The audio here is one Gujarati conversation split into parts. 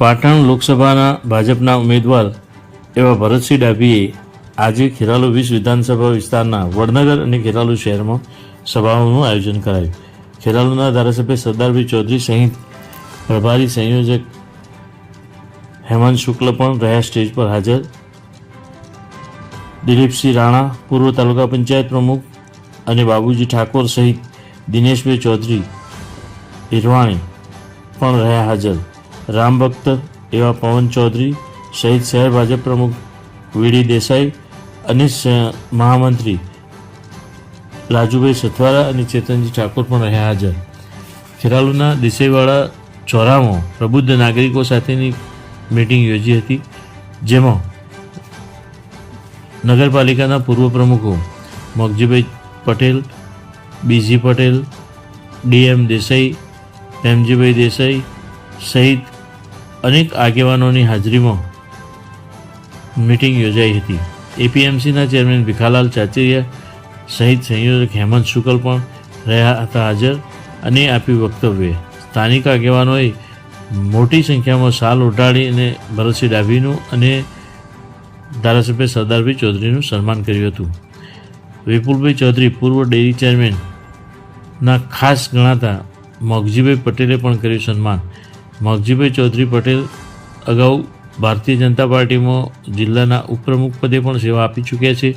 પાટણ લોકસભાના ભાજપના ઉમેદવાર એવા ભરતસિંહ ડાભીએ આજે ખેરાલુ વીસ વિધાનસભા વિસ્તારના વડનગર અને ખેરાલુ શહેરમાં સભાઓનું આયોજન કરાયું. ખેરાલુના ધારાસભ્ય સરદારભાઈ ચૌધરી સહિત પ્રભારી સંયોજક હેમંત શુક્લ પણ રહ્યા સ્ટેજ પર હાજર. દિલીપસિંહ રાણા, પૂર્વ તાલુકા પંચાયત પ્રમુખ અને બાબુજી ઠાકોર સહિત દિનેશભાઈ ચૌધરી, હિરવાણી પણ રહ્યા હાજર. રામ ભક્ત એવા પવન ચૌધરી સહિત શહેર ભાજપ પ્રમુખ વીડી દેસાઈ અને મહામંત્રી રાજુભાઈ સથવારા અને ચેતનજી ઠાકોર પણ રહ્યા હાજર. ખેરાલુના દેસાઈવાડા ચોરામાં પ્રબુદ્ધ નાગરિકો સાથેની મીટિંગ યોજી હતી, જેમાં નગરપાલિકાના પૂર્વ પ્રમુખો મગજીભાઈ પટેલ, બીજી પટેલ ડીએમ દેસાઈ પ્રેમજીભાઈ દેસાઈ, સહિત અનેક આગેવાનોની હાજરીમાં મીટિંગ યોજાઈ હતી. એપીએમસીના ચેરમેન ભીખાલાલ ચાચરિયા સહિત સંયોજક હેમંત શુકલ પણ રહ્યા હતા હાજર અને આપ્યું વક્તવ્ય. સ્થાનિક આગેવાનોએ મોટી સંખ્યામાં સાલ ઉઠાડી અને ભરતસિંહ ડાભીનું અને ધારાસભ્ય સરદારભાઈ ચૌધરીનું સન્માન કર્યું હતું. વિપુલભાઈ ચૌધરી પૂર્વ ડેરી ચેરમેનના ખાસ ગણાતા મગજીભાઈ પટેલે પણ કર્યું સન્માન. મગજીભાઈ ચૌધરી પટેલ અગાઉ ભારતીય જનતા પાર્ટીમાં જિલ્લાના ઉપપ્રમુખ પદે પણ સેવા આપી ચૂક્યા છે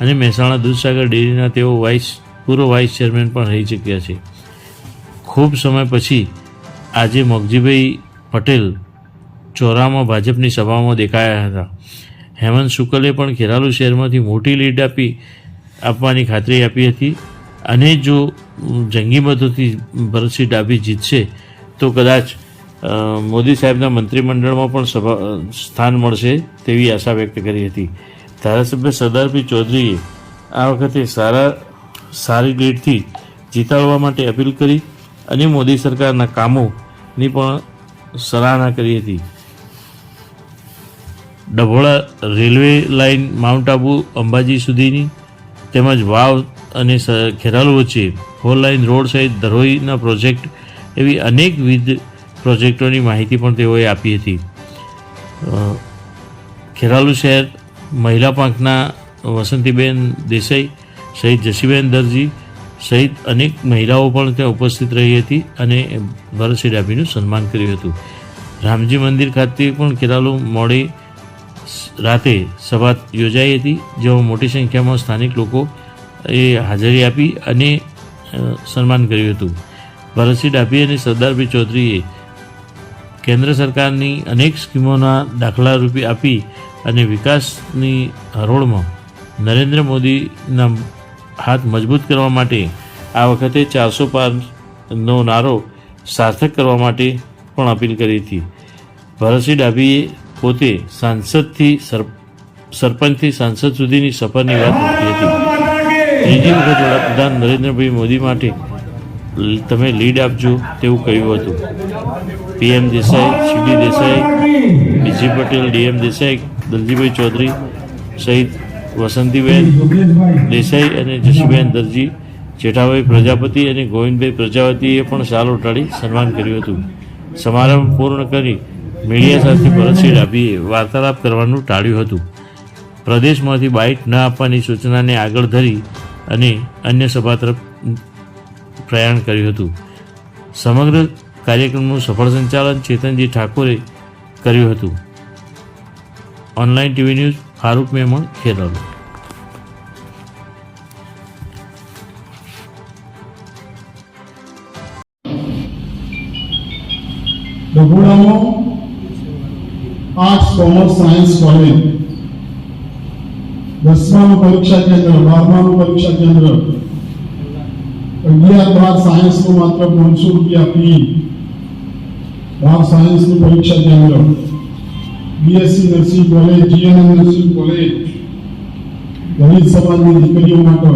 અને મહેસાણા દૂધસાગર ડેરીના તેઓ વાઇસ, પૂર્વ વાઇસ ચેરમેન પણ રહી ચૂક્યા છે. ખૂબ સમય પછી આજે મગજીભાઈ પટેલ ચોરામાં ભાજપની સભામાં દેખાયા હતા. હેમંત શુકલે પણ ખેરાલુ શહેરમાંથી મોટી લીડ આપી, આપવાની ખાતરી આપી હતી અને જો જંગી મતોથી ભરતસિંહ ડાભી જીતશે, તો કદાચ મોદી સાહેબના મંત્રીમંડળમાં પણ સભા સ્થાન મળશે તેવી આશા વ્યક્ત કરી હતી. ધારાસભ્ય સરદારભાઈ ચૌધરીએ આ વખતે સારા, સારી ગ્રેડથી જીતાડવા માટે અપીલ કરી અને મોદી સરકારના કામોની પણ સરાહના કરી હતી. Dabhola railway line mount Abu Ambaji સુધીની તેમજ વાવ અને ખેરાલુ વચ્ચે ફોર લાઇન રોડ સહિત ધરોઈના પ્રોજેક્ટ એવી અનેકવિધ પ્રોજેક્ટોની માહિતી પણ તેઓએ આપી હતી. ખેરાલુ શહેર મહિલા પાંખના વસંતીબેન દેસાઈ સહિત જશીબેન દરજી સહિત અનેક મહિલાઓ પણ ત્યાં ઉપસ્થિત રહી હતી અને ભરતસિંહ ડાભીનું સન્માન કર્યું હતું. રામજી મંદિર ખાતે પણ ખેરાલુ મોડી રાતે સભા યોજાઈ હતી, જેમાં મોટી સંખ્યામાં સ્થાનિક લોકો એ હાજરી આપી અને સન્માન કર્યું હતું. ભરતસિંહ ડાભી અને સરદારભાઈ ચૌધરીએ કેન્દ્ર સરકારની અનેક સ્કીમોના દાખલા રૂપે આપી અને વિકાસની હરોળમાં નરેન્દ્ર મોદીના હાથ મજબૂત કરવા માટે આ વખતે ચારસો પારનો નારો સાર્થક કરવા માટે પણ અપીલ કરી હતી. ભરતસિંહ ડાભીએ પોતે સાંસદથી સર, સરપંચથી સાંસદ સુધીની સફરની વાત મૂકી હતી. ત્રીજી વખત વડાપ્રધાન નરેન્દ્રભાઈ મોદી માટે તમે લીડ આપજો તેવું કહ્યું હતું. PM Desai CD Desai, BG Patel, DM Desai Daljibhai Chaudhary સહિત વસંતીબેન દેસાઈ અને જશીબેન દરજી, જેઠાભાઈ પ્રજાપતિ અને ગોવિંદભાઈ પ્રજાપતિએ પણ શાલ ઉઠાડી સન્માન કર્યું હતું. સમારંભ પૂર્ણ કરી મીડિયા સાથે ભરતસિંહ ડાભીએ વાર્તાલાપ કરવાનું ટાળ્યું હતું. પ્રદેશમાંથી બાઇટ ન આપવાની સૂચનાને આગળ ધરી અને અન્ય સભા તરફ પ્રયાણ કર્યું હતું. સમગ્ર કાર્યક્રમનું સફળ સંચાલન ચેતનજી ઠાકોરે કર્યું હતું. Online TV news, Farooq Memon Kheral arts commerce science college. દસમાનું પરીક્ષા કેન્દ્ર, બારમાનું પરીક્ષા કેન્દ્ર. અગિયાર બાર સાયન્સનું માત્ર પાંચસો રૂપિયા ફી બાર સાયન્સનું પરીક્ષા કેન્દ્ર BSc nursing college GNM nursing college Dalit સમાજની દીકરીઓ માટે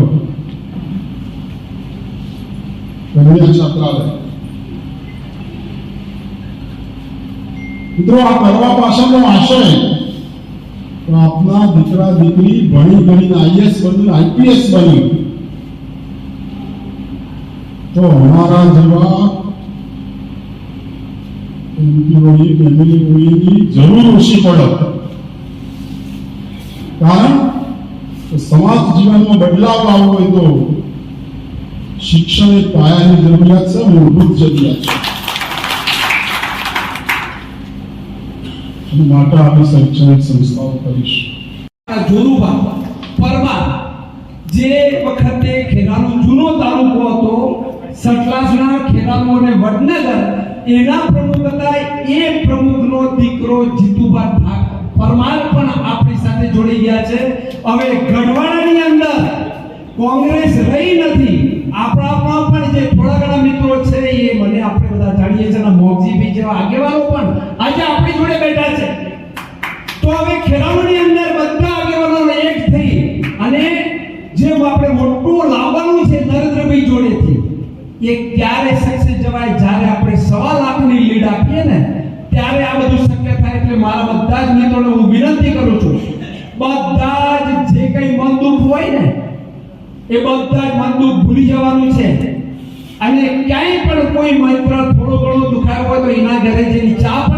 કન્યા છાત્રાલય મિત્રો આ કરવા પાછળનો આશય તો આપના દીકરા દીકરી ભણી ભણીને આઈએસ બન્યું આઈપીએસ બન્યું તો અમારા જેવા જરૂર ઓછી પડે. કારણ સમાજ જીવનમાં બદલાવ લાવવો હોય તો શિક્ષણ એ પાયાની જરૂરિયાત છે, મૂળભૂત જરૂરિયાત છે. માટે આપણી શૈક્ષણિક સંસ્થાઓ કરીશ. જોરુભા પરમાર જે વખતે ખેરાનો જૂનો તાલુકો હતો સટલાસણા ખેરાલુ અને વડનગર, એના પ્રમુખ હતા, એ પ્રમુખનો દીકરો જીતુભા ઠાક પરમાર પણ આપણી સાથે જોડી ગયા છે. હવે ગઢવાડાની અંદર કોંગ્રેસ રહી નથી. આપણામાં પણ જે થોડા ઘણા મિત્રો છે, એ મને આપણે બધા જાણીએ છીએ. અને મોગજીભાઈ જેવા આગેવાનો પણ આજે આપણી જોડે બેઠા છે. તો હવે ખેરાલુની અંદર બધા આગેવાનો એક થઈ. અને જેમ આપણે મોટું લાવવાનું છે નરેન્દ્રભાઈ જોડેથી એ ક્યારે સક્સેસ જવાય? જ્યારે આપણે સવા લાખની લીડ આપીએ ને, ત્યારે આ બધું શક્ય થાય એટલે મારા બધા જ મિત્રોને હું વિનંતી કરું છું. બધા જ જે કંઈ મનદુખ હોય ને, એ બધા જ મનદુખ ભૂલી જવાનું છે. અને ક્યાંય પણ કોઈ મિત્ર થોડો ઘણો દુખાયો હોય તો એના ઘરે જઈને ચા